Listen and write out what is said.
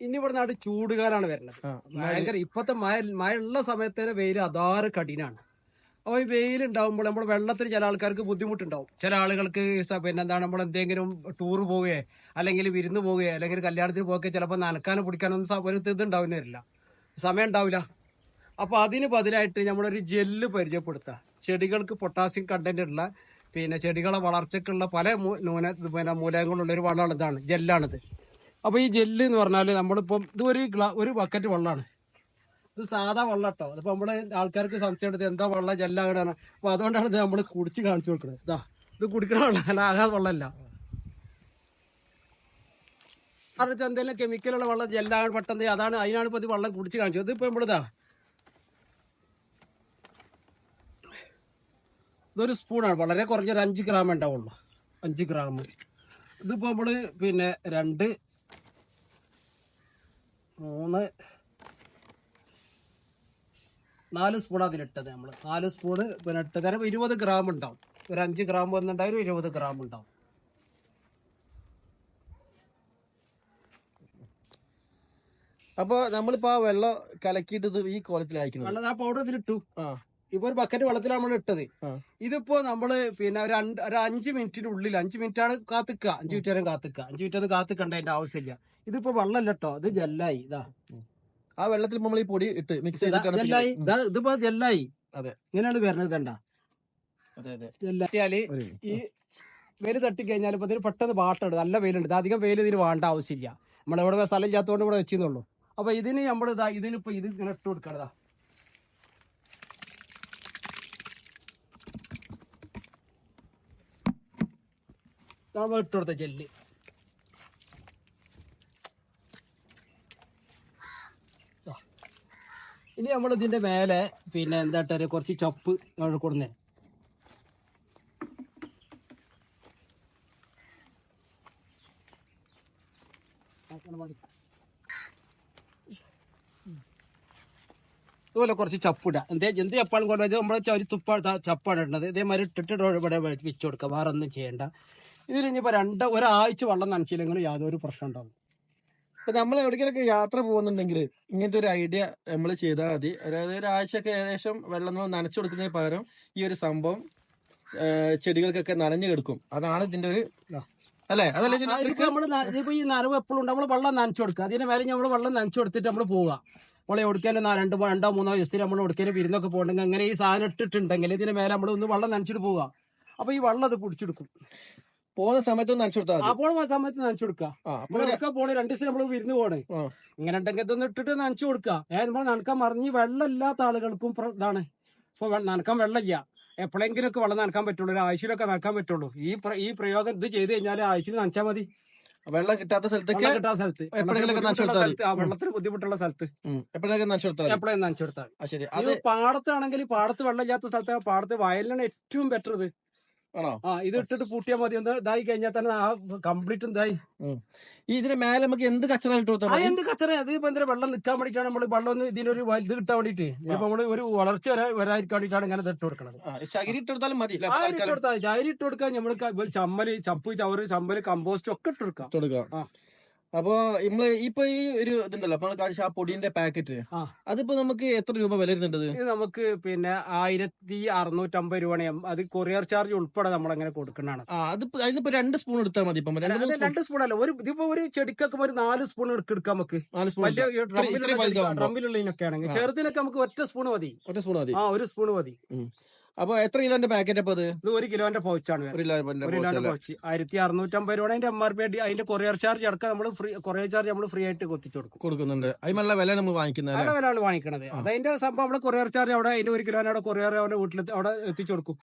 ഇനി ഇവിടെ നാട് ചൂടുകാലാണ് വരുന്നത് ഭയങ്കര ഇപ്പത്തെ മഴ മഴ ഉള്ള സമയത്തേനെ വെയിൽ അതാറ് കഠിനാണ്. അപ്പോൾ ഈ വെയിൽ ഉണ്ടാകുമ്പോൾ നമ്മൾ വെള്ളത്തിൽ ചില ആൾക്കാർക്ക് ബുദ്ധിമുട്ടുണ്ടാവും. ചില ആളുകൾക്ക് പിന്നെന്താണ് പിന്നെ എന്താണ് നമ്മൾ എന്തെങ്കിലും ടൂർ പോവുകയോ അല്ലെങ്കിൽ വിരുന്ന് പോവുകയോ അല്ലെങ്കിൽ കല്യാണത്തിന് പോവുകയോ ചിലപ്പോൾ നനക്കാനോ പിടിക്കാനൊന്നും ഒരു ഇത് ഉണ്ടാവുന്നില്ല സമയം ഉണ്ടാവില്ല. അപ്പോൾ അതിന് ബദലായിട്ട് നമ്മളൊരു ജെല്ല് പരിചയപ്പെടുത്തുക ചെടികൾക്ക് പൊട്ടാസ്യം കണ്ടന്റ് ഉള്ള പിന്നെ ചെടികളെ വളർച്ചയ്ക്കുള്ള പല മൂ- ന്യൂന പിന്നെ മൂലകങ്ങളുള്ള ഒരു വളമാണ് ഇതാണ് ജെല്ലാണിത്. അപ്പോൾ ഈ ജെല്ല് എന്ന് പറഞ്ഞാൽ നമ്മളിപ്പം ഇത് ഒരു ഗ്ലാ ഒരു ബക്കറ്റ് വെള്ളമാണ് ഇത് സാധാ വെള്ളം കേട്ടോ അതിപ്പോൾ നമ്മൾ ആൾക്കാർക്ക് സംശയം എന്താ വെള്ളം ജെല്ലാകണ അപ്പോൾ അതുകൊണ്ടാണ് ഇത് നമ്മൾ കുടിച്ച് കാണിച്ചു കൊടുക്കുന്നത് ഇതാ ഇത് കുടിക്കണ വെള്ളം അല്ല ആകാതെ വെള്ളമല്ല. കാരണം എന്തെങ്കിലും കെമിക്കലുള്ള വെള്ളം ജെല്ലാണ് പെട്ടെന്ന് അതാണ് അതിനാണ് ഇപ്പോൾ ഇത് വെള്ളം കുടിച്ച് കാണിച്ചത്. ഇതിപ്പോൾ നമ്മളിതാ ഇതൊരു സ്പൂണാണ് വളരെ കുറഞ്ഞൊരു അഞ്ച് ഗ്രാം ഉണ്ടാവുള്ളൂ അഞ്ച് ഗ്രാം ഇതിപ്പോൾ നമ്മൾ പിന്നെ രണ്ട് മൂന്ന്. നാല് സ്പൂൺ അതിലിട്ടത് നമ്മൾ നാല് സ്പൂൺ പിന്നെ ഇട്ടത് തരം ഇരുപത് ഗ്രാം ഉണ്ടാവും. ഒരു അഞ്ച് ഗ്രാം വന്നിട്ടുണ്ടായാലും ഇരുപത് ഗ്രാം ഉണ്ടാവും. അപ്പൊ നമ്മളിപ്പോ ആ വെള്ളം കലക്കിയിട്ട് ഇത് ഈ കോലത്തിലായിരിക്കും വെള്ളം ആ പൗഡർ ഇതിലിട്ടു. ആ. ഇപ്പൊ ഒരു ബക്കറ്റ് വെള്ളത്തിലാണ് നമ്മൾ ഇട്ടത്. ഇതിപ്പോ നമ്മൾ പിന്നെ ഒരു രണ്ട് ഒരു അഞ്ച് മിനിറ്റിന്റെ ഉള്ളിൽ അഞ്ച് മിനിറ്റ് ആണ് കാത്തിക്കുക അഞ്ച് മിനിറ്റ് വരെ കാത്തിക്കുക അഞ്ച് മിനിറ്റ് ഒന്ന് കാത്തിക്കണ്ട അതിന്റെ ആവശ്യമില്ല. ഇതിപ്പോ വെള്ളമല്ല കേട്ടോ ഇത് ജെല്ലായി ഇതാ. ആ വെള്ളത്തിൽ നമ്മൾ ഈ പൊടി ഇട്ട് മിക്സ് ജെല്ലായി ഇതാ ഇതിപ്പോ ജെല്ലായി അതെ. ഇങ്ങനെയാണ് വരുന്നത് ഇതണ്ട അതെ അതെ. ജെല്ലായാൽ ഈ വെയിൽ തട്ടി കഴിഞ്ഞാൽ ഇപ്പൊ ഇതിന് പെട്ടെന്ന് പാട്ടുണ്ട് നല്ല വെയിലുണ്ട്. അധികം വെയിൽ ഇതിന് വേണ്ട ആവശ്യമില്ല. നമ്മളെവിടെ സ്ഥലം ഇല്ലാത്തതുകൊണ്ട് ഇവിടെ വെച്ചിരുന്നുള്ളൂ. അപ്പൊ ഇതിന് നമ്മൾ ഇതാ ഇതിനിപ്പോ ഇത് ഇങ്ങനെ ഇട്ട് കൊടുക്കണതാ നമ്മൾ ഇട്ട് കൊടുത്ത ജെല്ല് ഇനി നമ്മൾ ഇതിന്റെ മേലെ പിന്നെ എന്താ ഇട്ടത്? കുറച്ച് ചപ്പ് കൊടുന്നേ. ഇതുപോലെ കുറച്ച് ചപ്പിടുക എന്തേ? എന്ത് ചപ്പാണ് കൊണ്ടുപോയത് നമ്മൾ ഒരു തുപ്പ ചപ്പാണ് ഇടുന്നത്. ഇതേമാതിരി ഇട്ടിട്ട് ഇവിടെ വെച്ച് കൊടുക്കുക വേറെ ഒന്നും ചെയ്യണ്ട. ഇതിൽ ഇനിയിപ്പോൾ രണ്ട് ഒരാഴ്ച വെള്ളം നനച്ചില്ലെങ്കിലും യാതൊരു പ്രശ്നം ഉണ്ടാവും നമ്മൾ എവിടേക്കൊക്കെ യാത്ര പോകുന്നുണ്ടെങ്കിൽ ഇങ്ങനത്തെ ഒരു ഐഡിയ നമ്മൾ ചെയ്താൽ മതി. അതായത് ഒരാഴ്ചയൊക്കെ ഏകദേശം വെള്ളം നമ്മൾ നനച്ചു കൊടുക്കുന്നതിന് പകരം ഈ ഒരു സംഭവം ചെടികൾക്കൊക്കെ നനഞ്ഞു കിടക്കും. അതാണ് ഇതിന്റെ ഒരു. അല്ലേ? അതല്ലേ ഇതിപ്പോ ഈ നനവ് എപ്പോഴും ഉണ്ട്. നമ്മൾ വെള്ളം നനച്ചു കൊടുക്കുക. അതിന് വരെ നമ്മൾ വെള്ളം നനച്ചു കൊടുത്തിട്ട് നമ്മൾ പോവുക. നമ്മൾ എവിടേക്കാലും നാ- രണ്ട് രണ്ടോ മൂന്നോ ദിവസത്തിൽ നമ്മൾ എവിടേക്കാലും വിരുന്നൊക്കെ പോകണമെങ്കിൽ അങ്ങനെ ഈ സാധനം ഇട്ടിട്ടുണ്ടെങ്കിൽ ഇതിന് മേലെ നമ്മൾ ഒന്ന് വെള്ളം നനച്ചിട്ട് പോവുക. അപ്പൊ ഈ വെള്ളം അത് പിടിച്ചെടുക്കും പോകുന്ന സമയത്ത് ഒന്ന് നനച്ചു കൊടുത്താൽ ആ സമയത്ത് നനച്ചു കൊടുക്കുക എവിടെ പോണേ രണ്ട് ദിവസം നമ്മൾ വിരുന്ന് പോണേ. ഇങ്ങനെ ഉണ്ടെങ്കിൽ ഇതൊന്നും ഇട്ടിട്ട് നനച്ചു കൊടുക്കുക ഏഹ് നമ്മൾ നനക്കാൻ മറിഞ്ഞ് വെള്ളം ഇല്ലാത്ത ആളുകൾക്കും ഇതാണ്. ഇപ്പൊ നനക്കാൻ വെള്ളമില്ല. എപ്പോഴെങ്കിലും ഒക്കെ വെള്ളം നനക്കാൻ പറ്റുള്ളൂ ഒരു ആഴ്ചയിലൊക്കെ നനക്കാൻ പറ്റുള്ളൂ. ഈ ഈ പ്രയോഗം ഇത് ചെയ്ത് കഴിഞ്ഞാൽ ആഴ്ചയിൽ നനച്ചാൽ മതി. വെള്ളം കിട്ടാത്ത സ്ഥലത്ത് കിട്ടാത്ത സ്ഥലത്ത്. എപ്പോഴെങ്കിലുമൊക്കെ വെള്ളത്തിന് ബുദ്ധിമുട്ടുള്ള സ്ഥലത്ത് ആ വെള്ളത്തിന് ബുദ്ധിമുട്ടുള്ള സ്ഥലത്ത്. എപ്പോഴൊക്കെ നനച്ചു കൊടുത്താൽ മതി. എപ്പോഴും നനച്ചു കൊടുത്താൽ ശരി. അത് പാടത്താണെങ്കിൽ പാടത്ത് വെള്ളം ഇല്ലാത്ത സ്ഥലത്ത് പാടത്ത് വയലിനാണ് ഏറ്റവും ബെറ്റർ ഇത്. ആണോ? ആ ഇത് ഇട്ടിട്ട് പൂട്ടിയാൽ മതി. ഒന്ന് ഇതായി കഴിഞ്ഞാൽ തന്നെ ആ കംപ്ലീറ്റ് ഇതായി. ഇതിന് ഈ ഇതിന്റെ മേലെ നമുക്ക് എന്ത് കച്ചറ ഇട്ട് കൊടുത്താൽ ആ എന്ത് കച്ചറ അത് ഇപ്പൊ എന്തിനാ വെള്ളം നിൽക്കാൻ വേണ്ടിട്ടാണ് നമ്മൾ വെള്ളം ഒന്ന് ഇതിനൊരു വലുത് കിട്ടാൻ വേണ്ടിയിട്ട്. ഇപ്പൊ നമ്മൾ ഒരു വളർച്ച വരെ വരാതിരിക്കാൻ വേണ്ടിട്ടാണ് ഇങ്ങനെ ഇട്ട് ചകിരി ഇട്ട് കൊടുത്താലും മതി ആ ഇട്ട് കൊടുത്താൽ ചാരി ഇട്ട് കൊടുക്കാൻ നമ്മൾ ചമ്മൽ ചപ്പ് ചവറ് ചമ്മൽ കമ്പോസ്റ്റ് ഒക്കെ ഇട്ട് കൊടുക്കാം. ഇട്ട് കൊടുക്കാം. ആ. അപ്പൊ നമ്മൾ ഇപ്പൊ ഈ ഒരു ഇതുണ്ടല്ലോ അപ്പൊ നമ്മൾ കാണിച്ച ആ പൊടിന്റെ പാക്കറ്റ്. ആ. അതിപ്പോ നമുക്ക് എത്ര രൂപ വില വരുന്നുണ്ട് ഇത് നമുക്ക് പിന്നെ ആയിരത്തി അറുന്നൂറ്റമ്പത് രൂപയാണ്. അത് കൊറിയർ ചാർജ് ഉൾപ്പെടെ നമ്മളങ്ങനെ കൊടുക്കുന്നതാണ്. ആ അതിപ്പോ അതിനിപ്പോ രണ്ട് സ്പൂൺ എടുത്താൽ മതി ഇപ്പം. രണ്ട് അത് മൂന്ന് രണ്ട് സ്പൂൺ അല്ല. ഒരു ഇതിപ്പോ ഒരു ചെടിക്കൊക്കെ ഒരു നാല് സ്പൂൺ എടുക്കാം നമുക്ക്. നാല് സ്പൂൺ വലിയ ഈ ഡ്രമ്മിലുള്ള ചെടിക്ക് ഡ്രമ്മിലുള്ളതിനൊക്കെ ആണെങ്കിൽ ചെറുതിനൊക്കെ നമുക്ക് ഒറ്റ സ്പൂൺ മതി. ഒറ്റ സ്പൂൺ മതി. ആ ഒരു സ്പൂൺ മതി. അപ്പൊ എത്ര കിലോന്റെ പാക്കറ്റ് അപ്പൊ അത്? ഇത് ഒരു കിലോന്റെ പൗച്ചാണ് ഒരു കിലോന്റെ ഒരു കിലോന്റെ പൗച്ച് ആയിരത്തി അറുന്നൂറ്റമ്പത് രൂപയാണ് അതിന്റെ എം ആർ പി അതിന്റെ കൊറിയർ ചാർജ് അടക്കം നമ്മൾ ഫ്രീ കൊറിയർ ചാർജ് നമ്മൾ ഫ്രീ ആയിട്ട് കൊത്തിച്ചു കൊടുക്കും. കൊടുക്കുന്നുണ്ട്. അതിനുള്ള വില നമ്മൾ വാങ്ങിക്കുന്നത് അവിടെ വിലയാണ് വാങ്ങിക്കണത്. അതതിന്റെ സംഭവം നമ്മൾ കൊറിയർ ചാർജ് അവിടെ അതിന്റെ ഒരു കിലോനെ അവിടെ കൊറിയർ അവിടെ വീട്ടിൽ അവിടെ എത്തിച്ചു കൊടുക്കും.